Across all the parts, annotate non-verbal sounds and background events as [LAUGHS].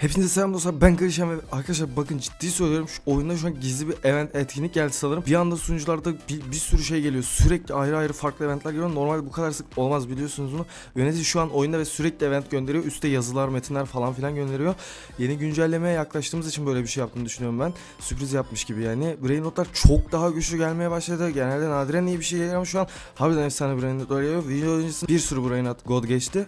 Hepinize selam dostlar ben Karışan ve arkadaşlar bakın ciddi söylüyorum şu oyunda şu an gizli bir event etkinlik geldi sanırım. Bir anda sunucularda bir, bir sürü şey geliyor. Sürekli ayrı ayrı farklı eventler geliyor. Normalde bu kadar sık olmaz biliyorsunuz bunu. Yönetici şu an oyunda ve sürekli event gönderiyor. Üste yazılar, metinler falan filan gönderiyor. Yeni güncellemeye yaklaştığımız için böyle bir şey yaptığını düşünüyorum ben. Sürpriz yapmış gibi yani. Brain notlar çok daha güçlü gelmeye başladı. Genelde nadiren iyi bir şey geliyor ama şu an harbiden efsane brain notlar geliyor. Video öncesinde bir sürü brain not god geçti.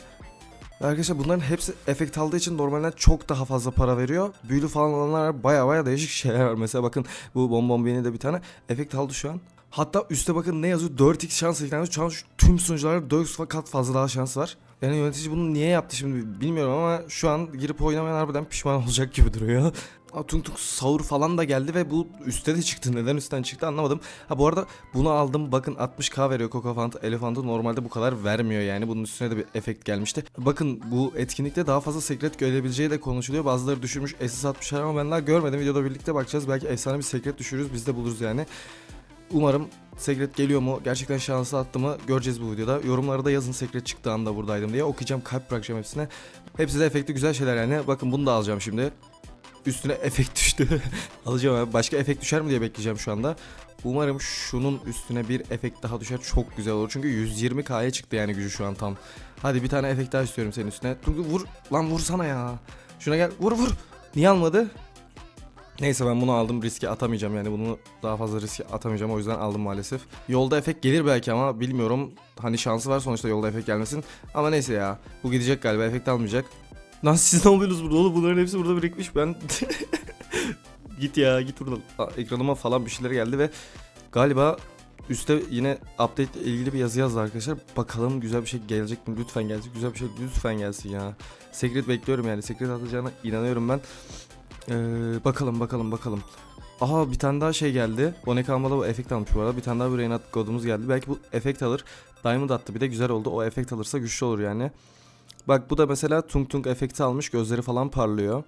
Arkadaşlar bunların hepsi efekt aldığı için normalden çok daha fazla para veriyor. Büyülü falan olanlar. Baya baya değişik [LAUGHS] şeyler var. Mesela bakın bu bonbon beni de bir tane efekt aldı şu an. Hatta üstte bakın ne yazıyor 4x şans eklendi. Şu an tüm sunucularda 4 kat fazla daha şans var. Yani yönetici bunu niye yaptı şimdi bilmiyorum ama şu an girip oynamayan harbiden pişman [LAUGHS] olacak gibi duruyor. Tung tung sahur falan da geldi ve bu üstte de çıktı. Neden üstten çıktı anlamadım. Ha bu arada bunu aldım. Bakın 60k veriyor Coca Fanta. Elefantı normalde bu kadar vermiyor yani. Bunun üstüne de bir efekt gelmişti. Bakın bu etkinlikte daha fazla sekret görebileceği de konuşuluyor. Bazıları düşürmüş, SS atmışlar ama ben daha görmedim. Videoda birlikte bakacağız. Belki efsane bir sekret düşürürüz. Biz de buluruz yani. Umarım sekret geliyor mu? Gerçekten şansı attı mı? Göreceğiz bu videoda. Yorumlarda yazın sekret çıktığı anda buradaydım diye. Okuyacağım, kalp bırakacağım hepsine. Hepsi de efekti güzel şeyler yani. Bakın bunu da alacağım şimdi. Üstüne [LAUGHS] efekt düştü. alacağım abi. Başka efekt düşer mi diye bekleyeceğim şu anda. Umarım şunun üstüne bir efekt daha düşer. Çok güzel olur. Çünkü 120k'ya çıktı yani gücü şu an tam. Hadi bir tane efekt daha istiyorum senin üstüne. Dur, dur, Vur. Lan vursana ya. Şuna gel. Vur vur. Niye almadı? Neyse ben bunu aldım riske atamayacağım yani bunu daha fazla riske atamayacağım o yüzden aldım maalesef. Yolda efekt gelir belki ama bilmiyorum. Hani şansı var sonuçta yolda efekt gelmesin. Ama neyse ya bu gidecek galiba efekt almayacak. Lan siz ne oluyorsunuz burada oğlum bunların hepsi burada birikmiş ben. [LAUGHS] git ya git buradan. Aa, ekranıma falan bir şeyler geldi ve galiba üstte yine update ile ilgili bir yazı yazdı arkadaşlar. Bakalım güzel bir şey gelecek mi? Lütfen gelecek. Güzel bir şey lütfen gelsin ya. Secret bekliyorum yani. Secret atacağına inanıyorum ben. Ee, bakalım bakalım bakalım. Aha bir tane daha şey geldi. Bonek almalı bu efekt almış bu arada. Bir tane daha bir Reynat kodumuz geldi. Belki bu efekt alır. Diamond attı bir de güzel oldu. O efekt alırsa güçlü olur yani. Bak bu da mesela tung tung efekti almış. Gözleri falan parlıyor.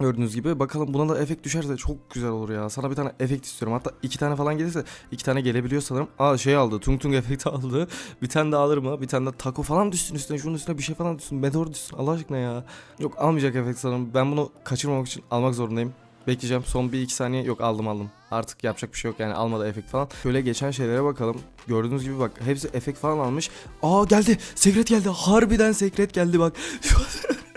Gördüğünüz gibi. Bakalım buna da efekt düşerse çok güzel olur ya. Sana bir tane efekt istiyorum. Hatta iki tane falan gelirse iki tane gelebiliyor sanırım. Aa şey aldı. Tung tung efekti [LAUGHS] aldı. Bir tane daha alır mı? Bir tane de taco falan düşsün üstüne. Şunun üstüne bir şey falan düşsün. Meteor düşsün. Allah aşkına ya. Yok almayacak efekt sanırım. Ben bunu kaçırmamak için almak zorundayım. Bekleyeceğim. Son bir iki saniye. Yok aldım aldım. Artık yapacak bir şey yok yani almadı efekt falan. Şöyle geçen şeylere bakalım. Gördüğünüz gibi bak hepsi efekt falan almış. Aa geldi. Sekret geldi. Harbiden sekret geldi bak. [LAUGHS]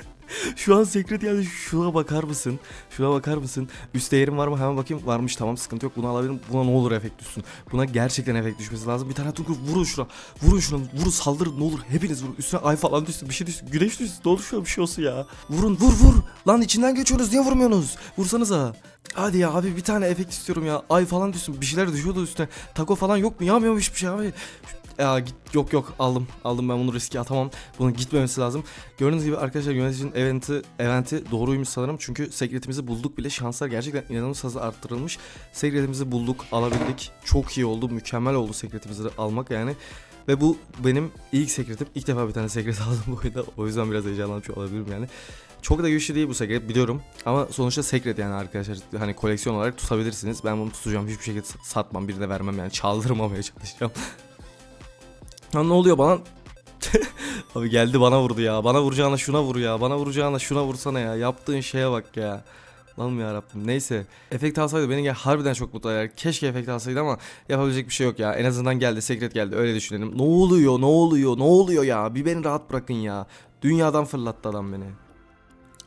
Şu an, sekret geldi. Şuna bakar mısın? Şuna bakar mısın? Üst değerim var mı? Hemen bakayım. Varmış tamam sıkıntı yok. Bunu alabilirim. Buna ne olur efekt düşsün. Buna gerçekten efekt düşmesi lazım. Bir tane tunkur vurun şuna. Vurun şuna. Vurun saldırın ne olur. Hepiniz vurun. Üstüne ay falan düşsün. Bir şey düşsün. Güneş düşsün. Ne olur şuna bir şey olsun ya. Vurun vur vur. Lan içinden geçiyorsunuz. Niye vurmuyorsunuz? Vursanıza. Hadi ya abi bir tane efekt istiyorum ya. Ay falan düşsün. Bir şeyler düşüyordu üstüne. Taco falan yok mu? Yağmıyor hiçbir şey abi? Ya git yok yok aldım. Aldım ben bunu riske atamam. Bunun gitmemesi lazım. Gördüğünüz gibi arkadaşlar yöneticinin eventi, eventi doğruymuş sanırım. Çünkü sekretimizi bulduk bile. Şanslar gerçekten inanılmaz hızlı arttırılmış. Sekretimizi bulduk, alabildik. Çok iyi oldu. Mükemmel oldu sekretimizi almak yani. Ve bu benim ilk sekretim. İlk defa bir tane sekret [LAUGHS] aldım bu oyunda. O yüzden biraz heyecanlanmış olabilirim yani. Çok da güçlü değil bu sekret biliyorum. Ama sonuçta sekret yani arkadaşlar. Hani koleksiyon olarak tutabilirsiniz. Ben bunu tutacağım. Hiçbir şekilde satmam. Birine vermem yani. Çaldırmamaya çalışacağım. [LAUGHS] Lan ne oluyor bana? [LAUGHS] Abi geldi bana vurdu ya. Bana vuracağına şuna vur ya. Bana vuracağına şuna vursana ya. Yaptığın şeye bak ya. Lan ya Rabbim. Neyse. Efekt alsaydı beni gel harbiden çok mutlu eder. Keşke efekt alsaydı ama yapabilecek bir şey yok ya. En azından geldi. Sekret geldi. Öyle düşünelim. Ne oluyor? Ne oluyor? Ne oluyor ya? Bir beni rahat bırakın ya. Dünyadan fırlattı adam beni.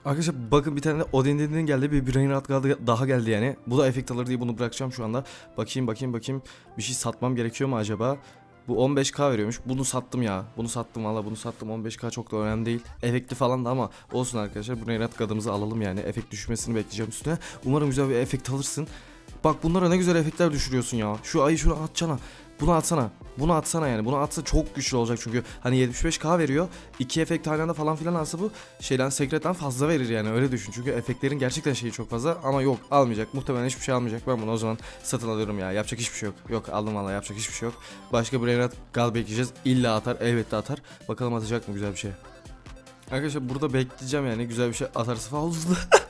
Arkadaşlar bakın bir tane de Odin dediğinin geldi bir Brain Rot daha geldi yani. Bu da efekt alır diye bunu bırakacağım şu anda. Bakayım bakayım bakayım. Bir şey satmam gerekiyor mu acaba? Bu 15k veriyormuş. Bunu sattım ya. Bunu sattım valla bunu sattım. 15k çok da önemli değil. Efekti falan da ama olsun arkadaşlar. Bu Reyrat kadımızı alalım yani. Efekt düşmesini bekleyeceğim üstüne. Umarım güzel bir efekt alırsın. Bak bunlara ne güzel efektler düşürüyorsun ya. Şu ayı şunu atacağına. Bunu atsana. Bunu atsana yani. Bunu atsa çok güçlü olacak çünkü. Hani 75k veriyor. İki efekt aynı falan filan alsa bu şeyden sekretten fazla verir yani öyle düşün. Çünkü efektlerin gerçekten şeyi çok fazla ama yok almayacak. Muhtemelen hiçbir şey almayacak. Ben bunu o zaman satın alıyorum ya. Yapacak hiçbir şey yok. Yok aldım valla yapacak hiçbir şey yok. Başka bir Reynat gal bekleyeceğiz. İlla atar. Elbette atar. Bakalım atacak mı güzel bir şey. Arkadaşlar burada bekleyeceğim yani güzel bir şey atarsa falan [LAUGHS]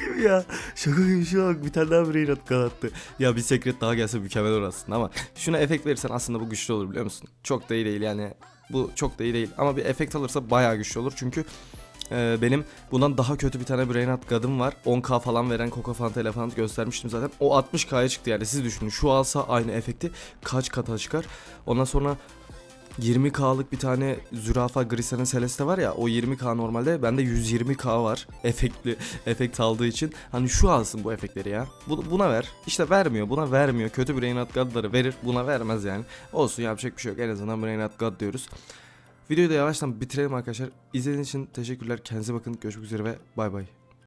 gibi ya. Şaka gibi şu an bir tane daha bir Reynat kanattı. Ya bir sekret daha gelse mükemmel olur aslında ama şuna efekt verirsen aslında bu güçlü olur biliyor musun? Çok da iyi değil yani. Bu çok da iyi değil ama bir efekt alırsa bayağı güçlü olur çünkü Ee, benim bundan daha kötü bir tane Brainat God'ım var. 10k falan veren Coca Fanta ile falan göstermiştim zaten. O 60k'ya çıktı yani siz düşünün. Şu alsa aynı efekti kaç kata çıkar. Ondan sonra 20k'lık bir tane zürafa Grisan'ın Celeste var ya o 20k normalde bende 120k var [LAUGHS] efektli efekt aldığı için. Hani şu alsın bu efektleri ya. Bu- buna ver. İşte vermiyor buna vermiyor. Kötü Brain Out God'ları verir buna vermez yani. Olsun yapacak bir şey yok. En azından Out God diyoruz. Videoyu da yavaştan bitirelim arkadaşlar. İzlediğiniz için teşekkürler. Kendinize bakın. Görüşmek üzere ve bay bay